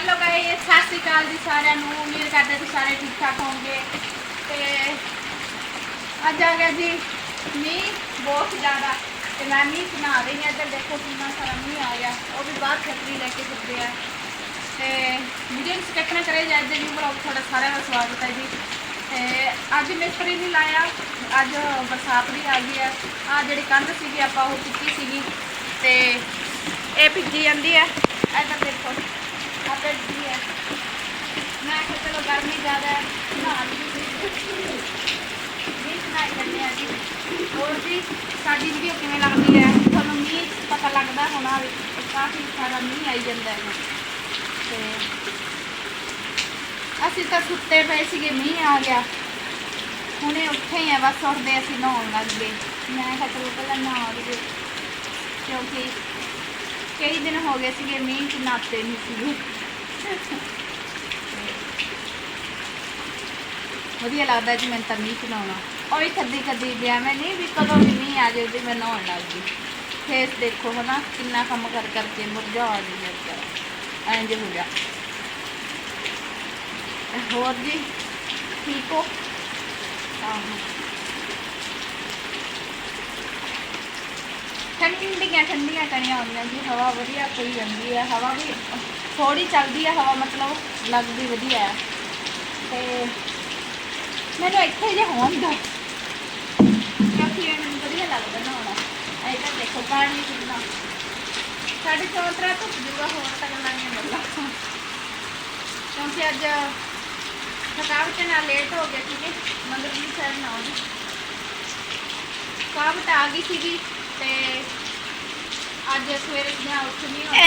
Hello guys ਸਤਿ ਸ਼੍ਰੀ ਅਕਾਲ ਜੀ ਸਾਰਿਆਂ ਨੂੰ। ਉਮੀਦ ਕਰਦੇ ਤੁਸੀਂ ਸਾਰੇ ਠੀਕ ਠਾਕ ਹੋਵੋਗੇ। ਤੇ ਅੱਜ ਆ ਗਿਆ ਜੀ ਮੀਂਹ ਬਹੁਤ ਜ਼ਿਆਦਾ। ਤੇ ਮੈਂ ਮੀਂਹ ਬਣਾ ਰਹੀ ਹਾਂ, ਇੱਧਰ ਦੇਖੋ ਕਿੰਨਾ ਸਾਰਾ ਮੀਂਹ ਆ ਗਿਆ ਉਹ ਵੀ ਬਾਹਰ ਛਤਰੀ ਲੈ ਕੇ ਫਿਰਦੇ ਆ। ਤੇ ਵੀਡੀਓ ਨੂੰ ਸਕਿਪ ਨਾ ਕਰੇ ਜਾਂਦੇ ਜੀ ਬਲੌਗ ਤੁਹਾਡਾ ਸਾਰਿਆਂ ਦਾ ਸਵਾਗਤ ਹੈ ਜੀ। ਤੇ ਅੱਜ ਮਿਸਤਰੀ ਨਹੀਂ ਲਾਇਆ, ਅੱਜ ਬਰਸਾਤ ਵੀ ਆ ਗਈ ਹੈ ਆ ਜਿਹੜੀ ਕੰਧ ਸੀਗੀ, ਆਪਾਂ ਉਹ ਚੁੱਕੀ ਸੀਗੀ। ਤੇ ਇਹ ਭਿੱਜੀ ਜਾਂਦੀ ਹੈ ਇੱਧਰ ਦੇਖੋ। ਆ ਭਿੱਜੀ ਹੈ। ਮੈਂ ਕਿਹਾ ਚਲੋ ਗਰਮੀ ਜ਼ਿਆਦਾ ਹੈ ਨਹਾ ਲਈ ਵੀ ਸੁਣਾਈ ਕਰਨੇ ਆ ਜੀ। ਹੋਰ ਜੀ, ਸਾਡੀ ਵੀਡੀਓ ਕਿਵੇਂ ਲੱਗਦੀ ਹੈ, ਤੁਹਾਨੂੰ ਮੀਂਹ ਪਤਾ ਲੱਗਦਾ ਹੋਣਾ ਵੀ ਕਾਫੀ ਸਾਰਾ ਮੀਂਹ ਆਈ ਜਾਂਦਾ ਹੈ। ਤੇ ਅਸੀਂ ਤਾਂ ਸੁੱਤੇ ਪਏ ਸੀਗੇ, ਮੀਂਹ ਆ ਗਿਆ। ਹੁਣੇ ਉੱਠੇ ਆ, ਬਸ ਉੱਠਦੇ ਅਸੀਂ ਨਹਾਉਣ ਲੱਗ ਗਏ। ਮੈਂ ਕਿਹਾ ਚਲੋ ਪਹਿਲਾਂ ਨਹਾ ਲਈਏ, ਕਿਉਂਕਿ ਕਈ ਦਿਨ ਹੋ ਗਏ ਸੀਗੇ ਮੀਂਹ ਚ ਨਾਤੇ ਨਹੀਂ ਸੀਗੇ। ਵਧੀਆ ਲੱਗਦਾ ਜੀ, ਮੈਨੂੰ ਤਾਂ ਮੀਂਹ ਚ ਉਹ ਵੀ ਕਦੀ ਕਦੀ ਗਿਆ ਮੈਂ ਨਹੀਂ ਵੀ ਕਦੋਂ ਵੀ ਮੀਂਹ ਆ ਜਾਏ ਤੇ ਮੈਂ ਨਹਾਉਣ ਲੱਗ ਗਈ। ਫੇਸ ਦੇਖੋ ਹਨਾ, ਕਿੰਨਾ ਕੰਮ ਕਰ ਕਰਕੇ ਮੁਰਝਾ ਆ ਗਈ ਮੇਰੇ ਤਾਂ। ਇੰਜ ਹੋ ਗਿਆ। ਹੋਰ ਜੀ, ਠੀਕ ਹੋ? ਆਹੋ। ਠੰਡੀਆਂ ਠੰਡੀਆਂ ਕਣੀਆਂ ਆਉਂਦੀਆਂ ਜੀ, ਹਵਾ ਵਧੀਆ ਪਈ ਜਾਂਦੀ ਹੈ ਹਵਾ ਵੀ ਥੋੜੀ ਚੱਲਦੀ ਹੈ ਹਵਾ, ਮਤਲਬ ਲੱਗਦੀ ਵਧੀਆ ਹੈ ਤੇ ਮੈਨੂੰ ਇੱਥੇ ਜੇ ਹੋਣ ਦੋ ਕਿਉਂਕਿ ਇਹ ਮੈਨੂੰ ਵਧੀਆ ਲੱਗਦਾ ਨਹਾਉਣਾ। ਇੱਧਰ ਦੇਖੋ ਪਾਣੀ ਕਿੰਨਾ ਸਾਡੇ ਚੌਂਤਰਾ ਧੁੱਪ ਜੂਗਾ, ਹੋਰ ਤਾਂ ਨਹੀਂ ਗੱਲਾਂ। ਕਿਉਂਕਿ ਅੱਜ ਥਕਾਵਟ ਨਾਲ ਲੇਟ ਹੋ ਗਏ ਸੀਗੇ ਮਗਰ ਵੀ ਸਰ ਨਾ ਆਉਣੀ ਥਕਾਵਟ ਆ ਗਈ ਸੀਗੀ, ਤੇ ਅੱਜ ਸਵੇਰੇ ਮੈਂ ਉੱਠ ਨਹੀਂ ਹੋਈ।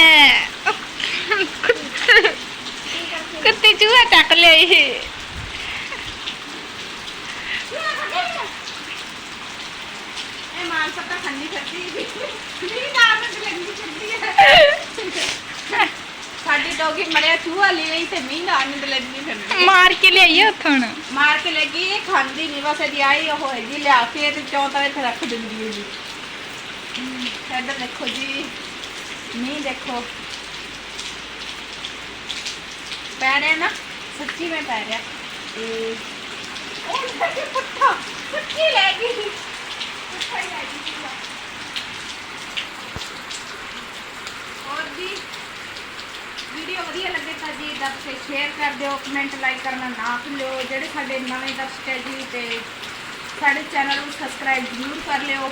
ਕੀ ਕਰਕੇ ਕੁੱਤੇ ਚੂਹਾ ਟੱਕ ਲਿਆ ਇਹ ਇਹ ਮਾਨ ਸੱਤਾ ਖੰਨੀ ਫਿਰਦੀ ਮੇਰੀ ਨਾਮ ਤੇ ਲੱਗਦੀ ਫਿਰਦੀ ਹੈ ਸਾਡੀ ਡੋਗੀ ਮਰਿਆ ਚੂਹਾ ਲੈ ਲਈ ਤੇ ਮੀਂਹ ਦਾ ਆਨੰਦ ਲੈਂਦੀ ਫਿਰਦੀ ਮਾਰ ਕੇ ਲਿਆਈਏ ਉੱਥੋਂ ਹੁਣ ਮਾਰ ਕੇ ਲੱਗੀ ਇਹ ਖਾਂਦੀ ਨਹੀਂ ਬਸ ਇਹਦੀ ਆਈ ਉਹ ਹੈਗੀ ਲਿਆ ਕੇ ਤੇ ਚੌਂਤਾ ਇੱਥੇ ਰੱਖ ਦਿੰਦੀ ਹੈ ਜੀ ਹਮ, ਇੱਧਰ ਦੇਖੋ ਜੀ ਮੀਂਹ ਦੇਖੋ ਪੈ ਰਿਹਾ ਨਾ, ਸੱਚੀ ਮੈਂ ਪੈ ਰਿਹਾ। ਤੇ ਉਹ ਲੈ ਕੇ ਪੁੱਠਾ, ਪੁੱਠੀ ਲੈ ਗਈ। ਪੁੱਠਾ ਹੀ ਲੈ ਗਈ ਹੋਰ ਜੀ ਵੀਡੀਓ ਵਧੀਆ ਲੱਗੇ ਤਾਂ ਜੀ, ਦੱਸ ਕੇ ਸ਼ੇਅਰ ਕਰ ਦਿਓ ਕਮੈਂਟ ਲਾਈਕ ਕਰਨਾ ਨਾ ਭੁੱਲਿਓ। ਜਿਹੜੇ ਸਾਡੇ ਨਵੇਂ ਦਰਸ਼ਕ ਹੈ ਜੀ, ਤੇ ਸਾਡੇ ਚੈਨਲ ਨੂੰ ਸਬਸਕ੍ਰਾਈਬ ਜ਼ਰੂਰ ਕਰ ਲਿਓ।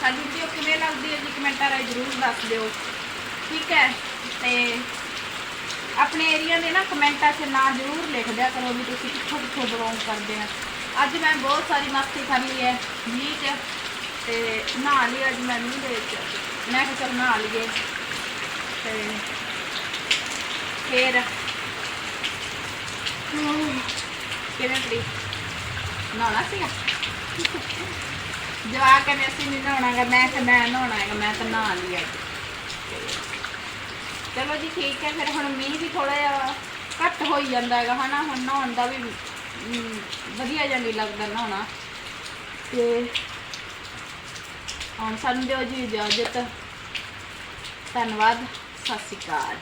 ਸਾਡੀ ਵੀਡੀਓ ਕਿਵੇਂ ਲੱਗਦੀ ਹੈ ਜੀ ਕਮੈਂਟਾਂ ਰਾਹੀਂ ਜ਼ਰੂਰ ਦੱਸ ਦਿਓ। ਠੀਕ ਹੈ। ਆਪਣੇ ਏਰੀਆ ਦੇ ਨਾ ਕਮੈਂਟਾਂ 'ਚ ਨਾਂ ਜ਼ਰੂਰ ਲਿਖ ਦਿਆ ਕਰੋ ਵੀ ਤੁਸੀਂ ਕਿੱਥੋਂ ਕਿੱਥੋਂ ਬਿਲੋਂਗ ਕਰਦੇ ਆ। ਅੱਜ ਮੈਂ ਬਹੁਤ ਸਾਰੀ ਮਸਤੀ ਕਰ ਲਈ ਹੈ ਮੀਂਹ 'ਚ ਤੇ ਨਹਾ ਲਈ ਅੱਜ ਮੈਂ ਮੀਂਹ ਦੇ ਵਿੱਚ। ਮੈਂ ਕਿਹਾ ਚਲ ਨਹਾ ਲਈਏ ਤੇ ਫੇਰ ਕਿਵੇਂ ਪੜੀ ਨਹਾਉਣਾ ਸੀਗਾ? ਜਵਾਕ ਕਹਿੰਦੇ ਅਸੀਂ ਨਹੀਂ ਨਹਾਉਣਾਗਾ ਮੈਂ ਕਿ ਮੈਂ ਨਹਾਉਣਾ ਹੈਗਾ, ਮੈਂ ਤਾਂ ਨਹਾ ਲਈ ਅੱਜ। ਚਲੋ ਜੀ ਠੀਕ ਹੈ ਫਿਰ ਹੁਣ ਮੀਂਹ ਵੀ ਥੋੜਾ ਜਿਹਾ ਘੱਟ ਹੋਈ ਜਾਂਦਾ ਹੈਗਾ ਹਨਾ? ਹੁਣ ਨਹਾਉਣ ਦਾ ਵੀ ਅਮ, ਵਧੀਆ ਜਿਹਾ ਨਹੀਂ ਲੱਗਦਾ ਨਹਾਉਣਾ। ਤੇ ਹੁਣ ਸਾਨੂੰ ਦਿਓ ਜੀ ਇਜਾਜ਼ਤ। ਧੰਨਵਾਦ ਸਤਿ ਸ਼੍ਰੀ ਅਕਾਲ।